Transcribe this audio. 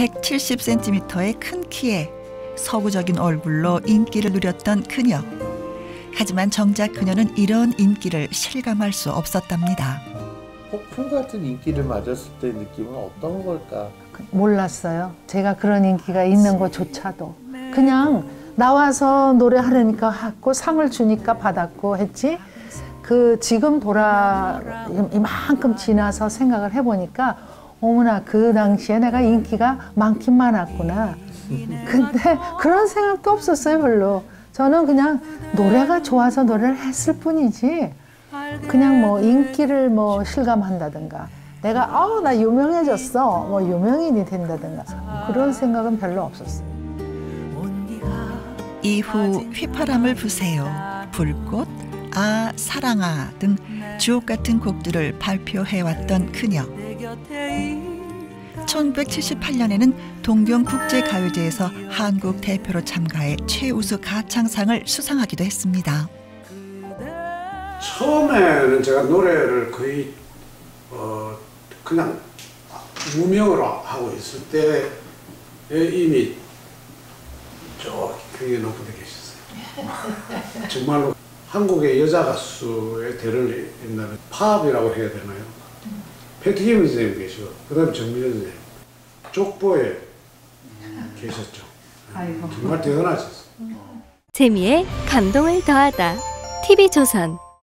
170cm의 큰 키에 서구적인 얼굴로 인기를 누렸던 그녀. 하지만 정작 그녀는 이런 인기를 실감할 수 없었답니다. 폭풍 같은 인기를 맞았을 때 느낌은 어떤 걸까? 몰랐어요. 제가 그런 인기가 있는 것조차도 그냥 나와서 노래하려니까 하고 상을 주니까 받았고 했지. 그 지금 돌아 이만큼 지나서 생각을 해보니까 어머나 그 당시에 내가 인기가 많긴 많았구나. 근데 그런 생각도 없었어요 별로. 저는 그냥 노래가 좋아서 노래를 했을 뿐이지 그냥 뭐 인기를 뭐 실감한다든가 내가 아우 나 유명해졌어 뭐 유명인이 된다든가 그런 생각은 별로 없었어요. 이후 휘파람을 부세요, 불꽃, 아 사랑아 등 주옥 같은 곡들을 발표해왔던 그녀. 1978년에는 동경국제가요제에서 한국 대표로 참가해 최우수 가창상을 수상하기도 했습니다. 처음에는 제가 노래를 거의 어 그냥 무명으로 하고 있을 때에 이미 저 굉장히 높은 데 계셨어요. 정말로 한국의 여자 가수의 대를 잇는 팝이라고 해야 되나요? 패티김 선생님 계시고 그 다음에 정민현 선생님 족보에 계셨죠. 정말 대단하셨어요. 재미에 감동을 더하다. TV조선